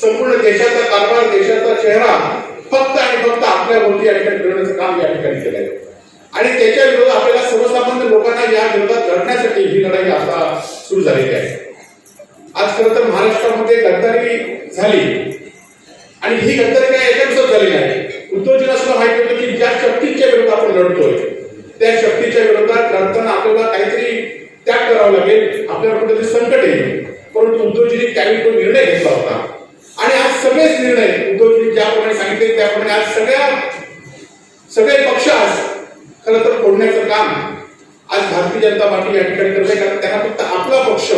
संपूर्ण देशाचा कारभार देशाचा चेहरा फक्त आणि फक्त आपल्या भोवती या ठिकाणी फिरवण्याचं काम या ठिकाणी केलंय. आणि त्याच्या विरोधात आपल्याला सर्वसामान्य लोकांना या विरोधात लढण्यासाठी ही लढाई आता सुरू झालेली आहे. आज खरं तर महाराष्ट्रामध्ये गद्दारी झाली. आणि ही गद्दारी काय याच्यानुसार झाली नाही. उद्योजना सुद्धा माहिती होतं की ज्या शक्तीच्या विरोधात आपण लढतोय त्या शक्तीच्या विरोधात लढताना आपल्याला काहीतरी त्याग करावा लागेल आपल्याला कुठेतरी संकट येईल. परंतु उद्धवजींनी त्यावेळी तो निर्णय घेतला होता आणि आज सगळेच निर्णय उद्धवजींनी ज्याप्रमाणे सांगितले त्याप्रमाणे आज सगळ्या सगळे पक्ष आज खरं तर फोडण्याचं काम आज भारतीय जनता पार्टी या ठिकाणी करते कारण त्यांना फक्त आपला पक्ष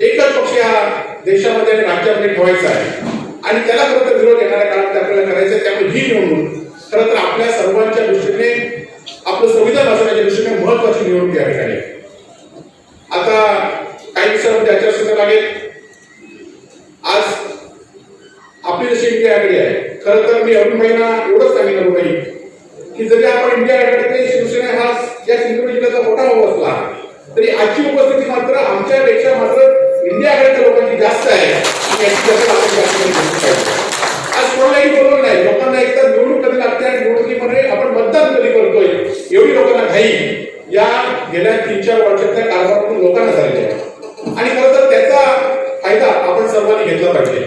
एकच पक्ष या देशामध्ये आणि राज्यामध्ये ठेवायचा आहे. आणि त्याला खरं तर विरोध येणाऱ्या काळात आपल्याला करायचं आहे त्यामुळे ही निवडणूक. खरं तर आपल्या सर्वांच्या दृष्टीने आपलं संविधान वाचवण्याच्या दृष्टीने महत्वाची निवडणूक या ठिकाणी आहे. आता काही दिवसांमध्ये आचारसंहिता लागेल. आज आपली जशी इंडिया आघाडी आहे खरं तर मी अरुणभाईंना एवढंच सांगेन अरुणभाई की जरी आपण इंडिया आघाडीकडे शिवसेना हा या सिंधुदुर्ग जिल्ह्याचा मोठा भाऊ असला तरी आजची उपस्थिती मात्र आमच्यापेक्षा मात्र इंडिया आघाडीच्या लोकांची जास्त आहे आणि याची दखल आपण या ठिकाणी घेतली पाहिजे. आज कोणालाही बोलवलं नाही लोकांना एकतर निवडणूक कधी लागते आणि निवडणुकीमध्ये आपण मतदान कधी करतोय एवढी लोकांना घाई या गेल्या तीन चार वर्षातल्या कारभारातून लोकांना झालेली आहे आणि खरं तर त्याचा फायदा आपण सर्वांनी घेतला पाहिजे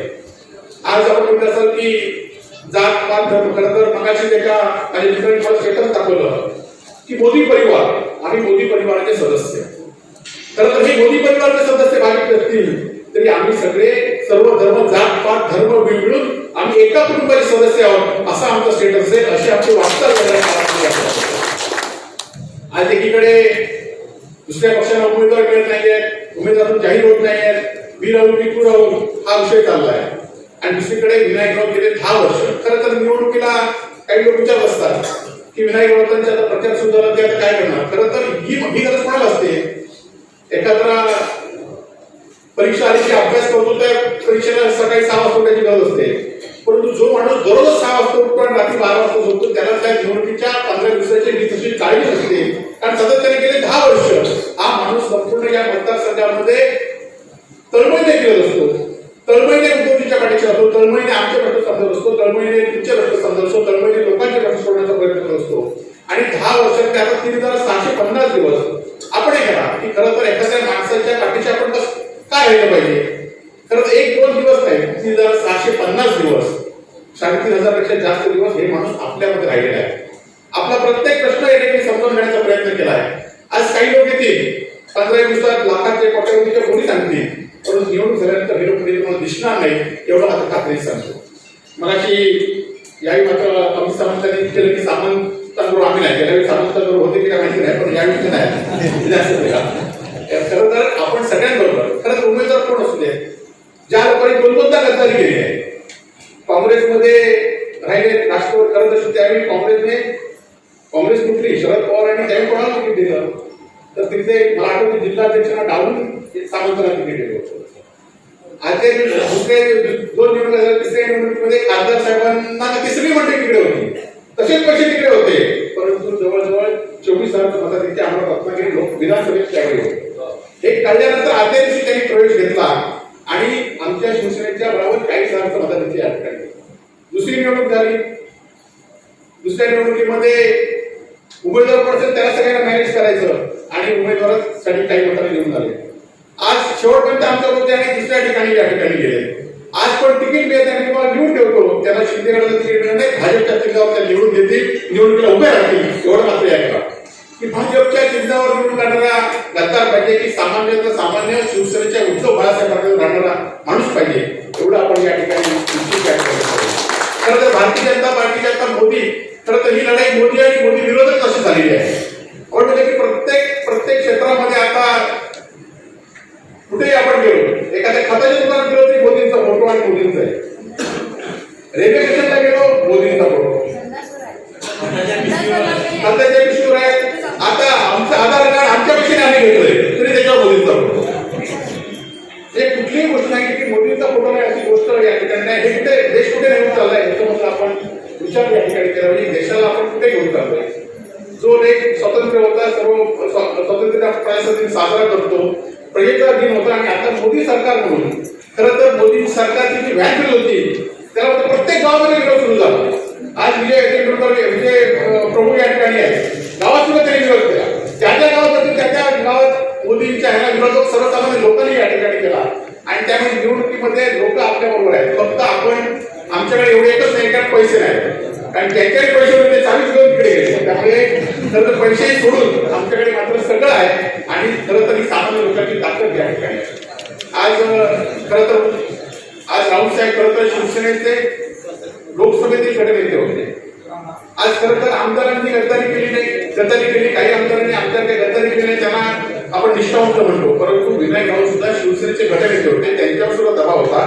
आज आपण म्हणत असाल की जात पात धर्म खरं तर मगाशी त्याच्या काही मित्रांनी मला स्टेटस दाखवलं की मोदी परिवार आम्ही मोदी परिवाराचे सदस्य. खरं तर हे मोदी परिवाराचे सदस्य भाविक असतील तरी आम्ही सगळे सर्व धर्म जात पात धर्म मिळून आम्ही एका कुटुंबाचे सदस्य आहोत असा आमचा स्टेटस आहे अशी आमची वाटचाल आज एकीकडे दुसऱ्या पक्षांना उमेदवार मिळत नाहीयेत उमेदवार जाहीर होत नाहीयेत मी राहून मी तू राहून हा विषय चाललाय. आणि दुसरीकडे विनायक गेले दहा वर्ष. खरं तर निवडणुकीला काही लोक विचार असतात की विनायक राऊतांचा आता प्रचार सुरू झाला काय करणार खरं तर ही ही गरज कोणाला असते? एखादा परीक्षा आली की अभ्यास करतो त्या परीक्षेला सकाळी सहा वाजता उठायची गरज असते. परंतु जो माणूस दररोज सहा वाजता उठतो आणि रात्री बारा वाजता झोपतो त्याला त्या निवडणुकीच्या पंधरा दिवसाची ही तशी काळजी असते कारण सतत त्याने गेले दहा वर्ष. हा माणूस संपूर्ण या मतदारसंघामध्ये तळमळीने केलेला असतो. तळमळीने उद्योगीच्या पाठीशी असतो तळमळीने आमच्या प्रश्न समजत असतो तळमळीने तुमच्या प्रश्न समजत असतो तळमळी लोकांचे प्रश्न सोडण्याचा प्रयत्न करत असतो आणि दहा वर्षात ते आता तीन हजार सहाशे पन्नास दिवस आपण हे करा की खरं तर एखाद्या माणसाच्या पाठीशी आपण बस काय राहिलं पाहिजे खरं तर एक दोन दिवस नाही जर सहाशे पन्नास दिवस साडेतीन हजारपेक्षा जास्त दिवस हे माणूस आपल्यामध्ये राहिलेला आहे. आपला प्रत्येक प्रश्न या ठिकाणी समजून घेण्याचा प्रयत्न केला आहे. आज काही लोक येतील पंधरा दिवसात लाखाचे कोट्यावधीच्या कोणी सांगतील परंतु निवडणूक झाल्यानंतर हे लोक तुम्हाला दिसणार नाही एवढं आता खात्री सांगतो. मगाशी यावेळी मात्र अमित सावंतांनी केलं की सामंतांबरोबर आम्ही नाही गेल्या वेळी सामंतांबरोबर होते की काय माहिती नाही पण यावेळी नाही. जास्त नाही का? खरं तर आपण सगळ्यांबरोबर खरं तर उमेदवार कोण असू दे ज्या लोकांनी दोनदा गद्दारी केली आहे काँग्रेसमध्ये राहिले राष्ट्रवादी करत तर त्यावेळी काँग्रेसने काँग्रेस कुठली? शरद पवार यांनी त्यावेळी कोणाला तिकीट दिलं? तर तिथे मला आठवतं जिल्हाध्यक्षांना डावून सामंतला तिकीट दिलं होतं. दुसरे दोन निवडणूक झाल्या तिसऱ्या निवडणुकीमध्ये खासदार साहेबांना तिसरी मंडळी तिकडे होती. तसेच पैसे तिकडे होते. परंतु जवळजवळ चोवीस हजारचं मताधिक्य आम्हाला रत्नागिरी लोक विधानसभेत त्यावेळी होते. हे कळल्यानंतर आदल्या दिवशी त्यांनी प्रवेश घेतला. आणि आमच्या शिवसेनेच्या बरोबर काही हजारचं मताधिक्य या ठिकाणी दुसरी निवडणूक झाली. दुसऱ्या निवडणुकीमध्ये उमेदवार कोण असेल त्याला सगळ्यांना मॅनेज करायचं आणि उमेदवारासाठी काही मताने निवडून झाले आज शेवटपर्यंत आमच्या होते आणि दुसऱ्या ठिकाणी या ठिकाणी गेले. आज पण तिकीट मिळत नाही तुम्हाला लिहून ठेवतो त्याला शिंदे गटाला तिकीट मिळत नाही भाजपच्या चिन्हावर त्या निवडून देतील निवडणुकीला उभे राहतील. एवढं मात्र या करा की भाजपच्या चिन्हावर निवडून काढणारा गद्दार पाहिजे की सामान्य सामान्य शिवसेनेच्या उद्धव बाळासाहेब ठाकरे राहणारा माणूस पाहिजे. भारतीय जनता पार्टीच्या आता मोदी खरं तर ही लढाई मोदी आणि मोदी विरोधक अशी झालेली आहे. कोण म्हणजे की प्रत्येक प्रत्येक क्षेत्रामध्ये आता कुठेही आपण गेलो एखाद्या खताच्या दुकानात गेलो तरी मोदींचा फोटो आणि मोदींचा आहे. रेल्वे या ठिकाणी हे कुठे देश कुठे नेऊन चाललाय? याच्यामध्ये आपण विचार या ठिकाणी केला म्हणजे देशाला आपण कुठे घेऊन चाललोय? जो देश स्वतंत्र होता सर्व स्वतंत्रता स्वातंत्र्य दिन साजरा करतो प्रजेचा दिन होता आणि आता मोदी सरकार म्हणून. खरं तर मोदी सरकारची जी व्हॅन होती त्याला प्रत्येक गावामध्ये विरोध सुरू झाला. आज विजय तेंडुलकर विजय प्रभू या ठिकाणी आहे गावात सुद्धा त्यांनी विरोध केला. त्या त्या गावात त्या त्या गावात मोदींच्या ह्याला विरोध सर्वसामान्य लोकांनी या ठिकाणी केला. आणि त्यामुळे निवडणुकीमध्ये लोक आपल्या बरोबर आहेत. फक्त आपण आमच्याकडे एवढे एकच नाही कारण पैसे नाही. कारण त्यांच्याकडे पैसे होते ते घेऊन तिकडे गेले. त्यामुळे खरं तर पैसे सोडून आमच्याकडे मात्र सगळं आहे आणि खरं तर ही सामान्य लोकांची ताकद या ठिकाणी आज खरं तर आज राहुल साहेब खरं तर शिवसेनेचे लोकसभेतील गटनेते होते. आज खरं तर आमदारांनी गद्दारी केली नाही. गद्दारी केली काही आमदारांनी आमदार काही गद्दारी केली नाही. त्यांना आपण निष्ठावंत म्हणतो परंतु विनायक राऊत सुद्धा शिवसेनेचे गटनेते होते. त्यांच्यावर सुद्धा दबाव होता.